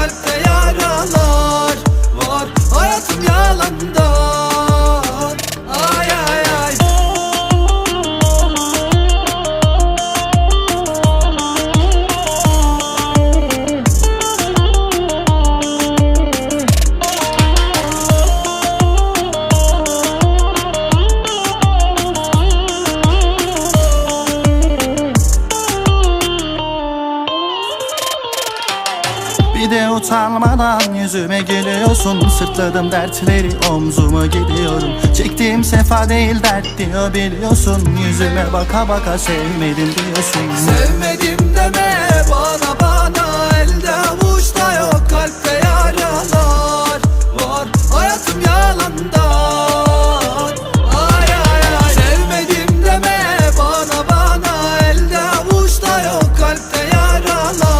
kalpte yaralar Bir de utanmadan yüzüme gülüyorsun. Sırtladım dertleri omzuma gidiyorum. Çektiğim sefa değil dert diyor biliyorsun. Yüzüme baka baka sevmedim diyorsun. Sevmedim deme bana bana. Elde avuçta yok kalpte yaralar Var. Hayatım yalandan. Sevmedim deme bana bana. Elde avuçta yok kalpte yaralar